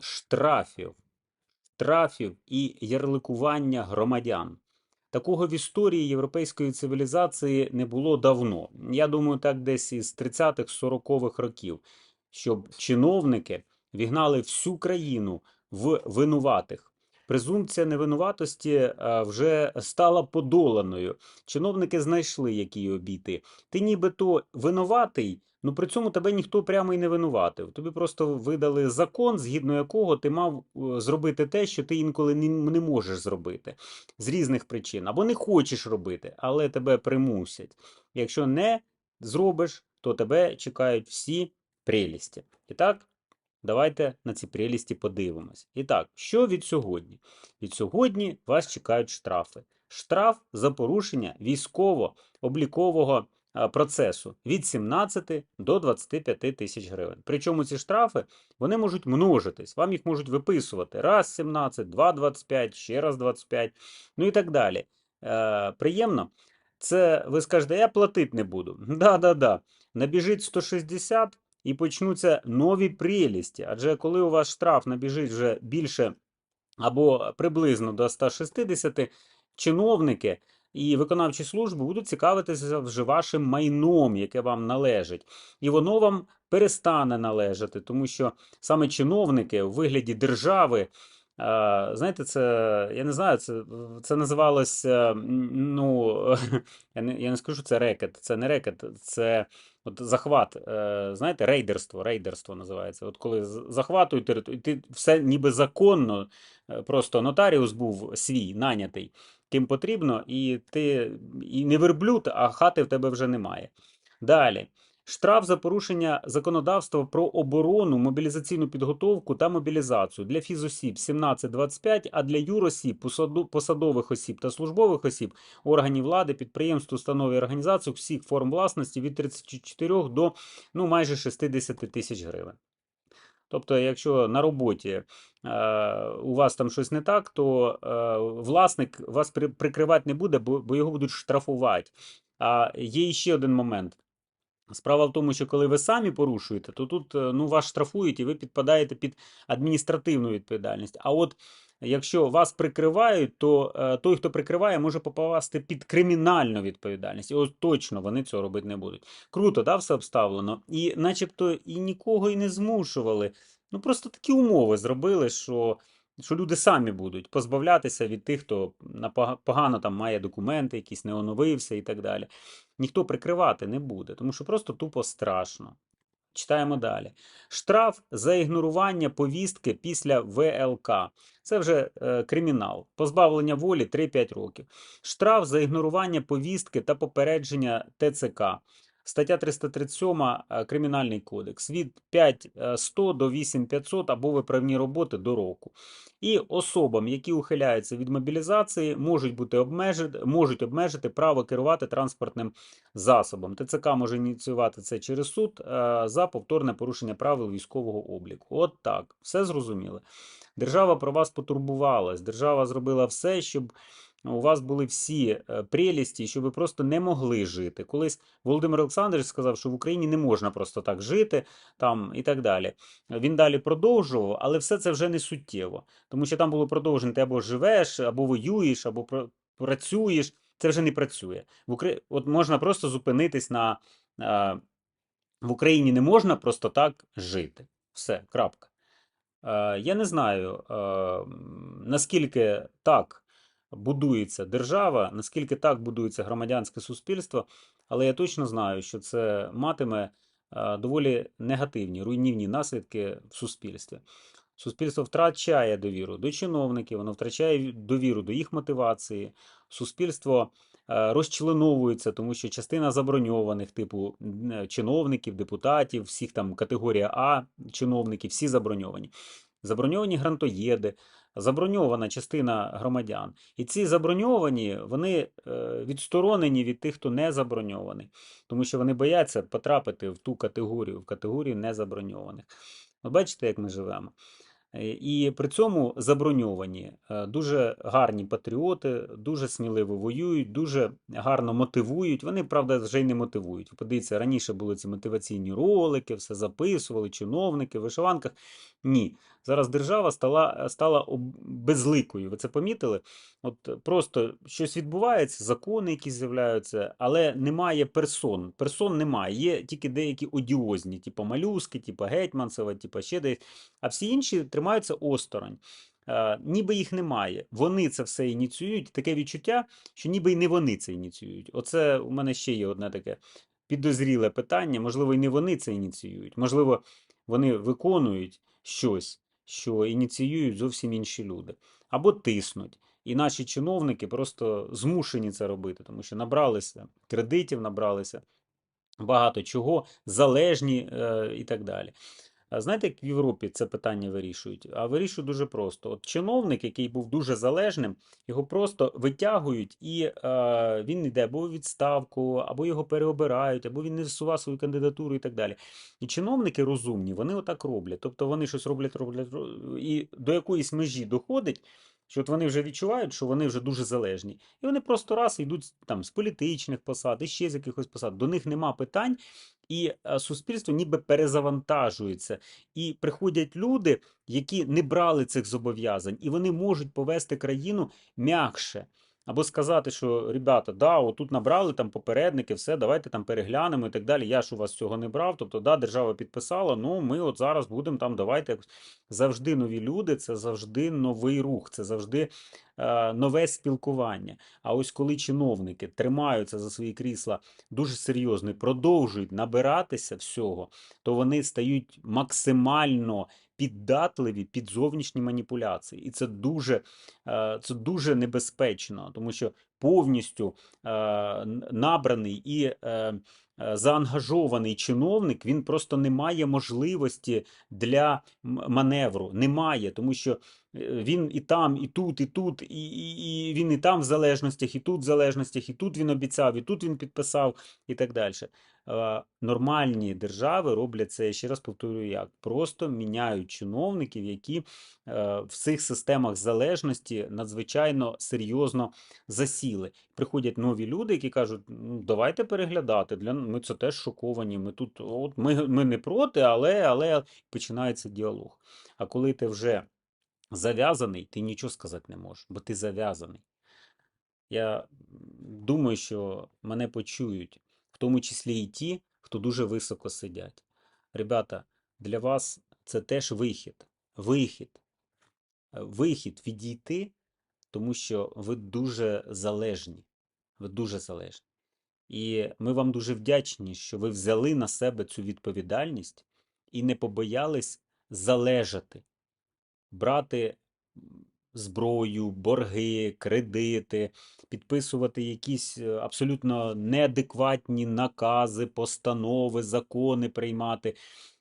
штрафів, штрафів і ярликування громадян. Такого в історії європейської цивілізації не було давно. Я думаю, так десь із 30-х, 40-х років, щоб чиновники вігнали всю країну в винуватих. Презумпція невинуватості е, вже стала подоланою. Чиновники знайшли, як її обійти. Ти нібито винуватий, ну при цьому тебе ніхто прямо і не винуватив. Тобі просто видали закон, згідно якого ти мав е, зробити те, що ти інколи не можеш зробити з різних причин, або не хочеш робити, але тебе примусять. Якщо не зробиш, то тебе чекають всі прелісті. І так, давайте на ці прелісті подивимось. І так, що від сьогодні? Від сьогодні вас чекають штрафи. Штраф за порушення військово-облікового процесу від 17 до 25 тисяч гривень. Причому ці штрафи вони можуть множитись, вам їх можуть виписувати раз 17, два 25, ще раз 25, ну і так далі. Е, приємно. Це ви скажете, я платити не буду. Да-да-да. Набіжить 160 і почнуться нові прелісті. Адже коли у вас штраф набіжить вже більше або приблизно до 160, чиновники і виконавчі служби будуть цікавитися вже вашим майном, яке вам належить. І воно вам перестане належати, тому що саме чиновники у вигляді держави. А, Знаєте, це я не знаю, це це називалось. м, Ну я не я не скажу, це рекет. Це не рекет, це от захват. е, Знаєте, рейдерство. Рейдерство називається. От коли захватують територію, ти все ніби законно, е, просто нотаріус був свій, нанятий, ким потрібно, і ти і не верблюд, а хати в тебе вже немає. Далі. Штраф за порушення законодавства про оборону, мобілізаційну підготовку та мобілізацію для фізосіб 17-25, а для юросіб, посадових осіб та службових осіб, органів влади, підприємств, установ і організацій всіх форм власності від 34 до ну, майже 60 тисяч гривень. Тобто, якщо на роботі е, у вас там щось не так, то е, власник вас прикривати не буде, бо його будуть штрафувати. А є ще один момент. Справа в тому, що коли ви самі порушуєте, то тут е, ну, вас штрафують і ви підпадаєте під адміністративну відповідальність. А от якщо вас прикривають, то е, той, хто прикриває, може попасти під кримінальну відповідальність. І от точно вони цього робити не будуть. Круто, да, все обставлено. І начебто і нікого і не змушували. Ну просто такі умови зробили, що. Що люди самі будуть позбавлятися від тих, хто погано там має документи, якісь не оновився і так далі ніхто прикривати не буде, тому що просто тупо страшно. Читаємо далі. Штраф за ігнорування повістки після ВЛК. Це вже е, кримінал. Позбавлення волі 3-5 років. Штраф за ігнорування повістки та попередження ТЦК. Стаття 337 е, Кримінальний кодекс від 5100 до 8500 або виправні роботи до року. І особам, які ухиляються від мобілізації, можуть бути обмежити, можуть обмежити право керувати транспортним засобом. ТЦК може ініціювати це через суд е, за повторне порушення правил військового обліку. От так, все зрозуміло. Держава про вас потурбувалась, держава зробила все, щоб у вас були всі е, прелісті, що ви просто не могли жити. Колись Володимир Олександрович сказав, що в Україні не можна просто так жити там і так далі. Він далі продовжував, але все це вже не суттєво, тому що там було продовжено: ти або живеш, або воюєш, або пра- працюєш. Це вже не працює. В Украї... От можна просто зупинитись на е, в Україні не можна просто так жити. Все, крапка. Е, Я не знаю, наскільки так будується держава, наскільки так будується громадянське суспільство, але я точно знаю, що це матиме е, доволі негативні, руйнівні наслідки в суспільстві. Суспільство втрачає довіру до чиновників, воно втрачає довіру до їх мотивації. Суспільство е, розчленовується, тому що частина заброньованих, типу е, чиновників, депутатів, всіх там категорія А чиновників, всі заброньовані. Заброньовані грантоєди, заброньована частина громадян. І ці заброньовані, вони е, відсторонені від тих, хто не заброньований, тому що вони бояться потрапити в ту категорію, в категорію незаброньованих. От бачите, як ми живемо. Е, І при цьому заброньовані е, дуже гарні патріоти, дуже сміливо воюють, дуже гарно мотивують. Вони, правда, вже й не мотивують. Подивіться, раніше були ці мотиваційні ролики, все записували, чиновники в вишиванках. Ні, Зараз держава стала, стала безликою. Ви це помітили? От е, просто щось відбувається, закони якісь з'являються, але немає персон. Персон немає. Є тільки деякі одіозні, типу малюски, типу Гетьманцева, типу ще десь. А всі інші тримаються осторонь. Е, ніби їх немає. Вони це все ініціюють. Таке відчуття, що ніби і не вони це ініціюють. Оце у мене ще є одне таке підозріле питання. Можливо, і не вони це ініціюють. Можливо, вони виконують щось, що ініціюють зовсім інші люди. Або тиснуть. І наші чиновники просто змушені це робити, тому що набралися кредитів, набралися багато чого, залежні е, і так далі. Знаєте, як в Європі це питання вирішують? А вирішують дуже просто. От чиновник, який був дуже залежним, його просто витягують, і е, він йде або у відставку, або його переобирають, або він не зсував свою кандидатуру і так далі. І чиновники розумні, вони отак роблять. Тобто вони щось роблять, роблять, ро- і до якоїсь межі доходить, що от вони вже відчувають, що вони вже дуже залежні. І вони просто раз йдуть там з політичних посад, і ще з якихось посад. До них нема питань, і е, суспільство ніби перезавантажується. І приходять люди, які не брали цих зобов'язань, і вони можуть повести країну м'якше. Або сказати, що ребята, да, отут набрали там попередники, все, давайте там переглянемо і так далі. Я ж у вас цього не брав. Тобто, да, держава підписала, ну ми от зараз будемо там, давайте завжди нові люди, це завжди новий рух, це завжди е, нове спілкування. А ось коли чиновники тримаються за свої крісла дуже серйозно і продовжують набиратися всього, то вони стають максимально піддатливі під зовнішні маніпуляції. І це дуже, е, це дуже небезпечно, тому що повністю е, набраний і е, заангажований чиновник, він просто не має можливості для маневру. Немає, тому що він і там, і тут, і тут, і, і, і він і там в залежностях, і тут в залежностях, і тут він обіцяв, і тут він підписав, і так далі. Е, Нормальні держави роблять це, я ще раз повторюю, як просто міняють чиновників, які е, в цих системах залежності надзвичайно серйозно засіли. Приходять нові люди, які кажуть: ну давайте переглядати. Для ми це теж шоковані. Ми тут, от ми, ми не проти, але, але починається діалог. А коли ти вже зав'язаний, ти нічого сказати не можеш, бо ти зав'язаний. Я думаю, що мене почують, в тому числі і ті, хто дуже високо сидять. Ребята, для вас це теж вихід. Вихід. Е, Вихід відійти, тому що ви дуже залежні. Ви дуже залежні. І ми вам дуже вдячні, що ви взяли на себе цю відповідальність і не побоялись залежати брати зброю, борги, кредити, підписувати якісь е, абсолютно неадекватні накази, постанови, закони приймати,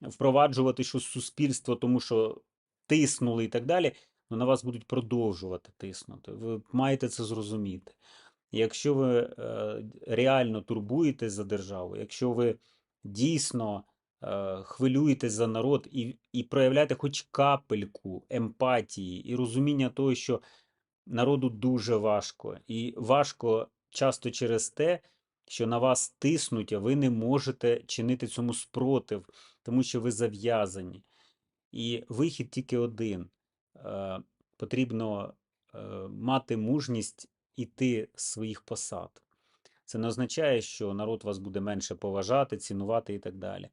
впроваджувати щось суспільство, тому що тиснули і так далі. Ну, на вас будуть продовжувати тиснути. Ви маєте це зрозуміти. Якщо ви е, реально турбуєтесь за державу, якщо ви дійсно хвилюєтесь за народ і, і проявляєте хоч капельку емпатії і розуміння того, що народу дуже важко, і важко часто через те, що на вас тиснуть, а ви не можете чинити цьому спротив, тому що ви зав'язані. І вихід тільки один. Е, Потрібно е, мати мужність іти з своїх посад. Це не означає, що народ вас буде менше поважати, цінувати і так далі.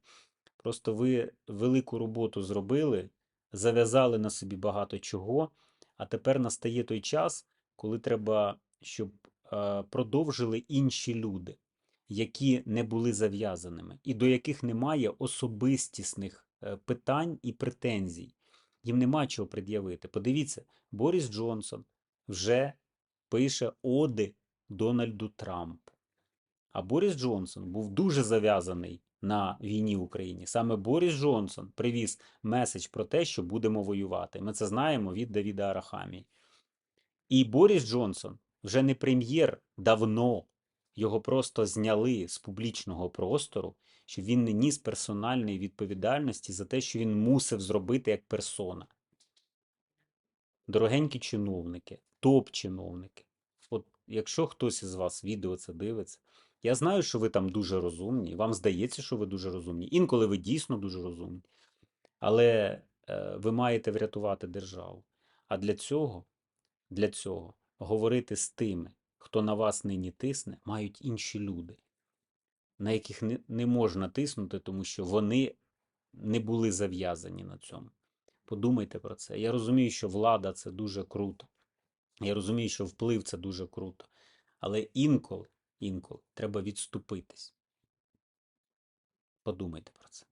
Просто ви велику роботу зробили, зав'язали на собі багато чого, а тепер настає той час, коли треба, щоб е, продовжили інші люди, які не були зав'язаними, і до яких немає особистісних е, питань і претензій. Їм нема чого пред'явити. Подивіться, Борис Джонсон вже пише оди Дональду Трампу. А Борис Джонсон був дуже зав'язаний на війні в Україні. Саме Борис Джонсон привіз меседж про те, що будемо воювати. Ми це знаємо від Давіда Арахамії. І Борис Джонсон вже не прем'єр давно. Його просто зняли з публічного простору, що він не ніс персональної відповідальності за те, що він мусив зробити як персона. Дорогенькі чиновники, топ-чиновники. От якщо хтось із вас відео це дивиться, я знаю, що ви там дуже розумні, вам здається, що ви дуже розумні. Інколи ви дійсно дуже розумні. Але е, ви маєте врятувати державу. А для цього, для цього говорити з тими, хто на вас нині тисне, мають інші люди, на яких не, не можна тиснути, тому що вони не були зав'язані на цьому. Подумайте про це. Я розумію, що влада це дуже круто. Я розумію, що вплив це дуже круто. Але інколи, інколи треба відступитись. Подумайте про це.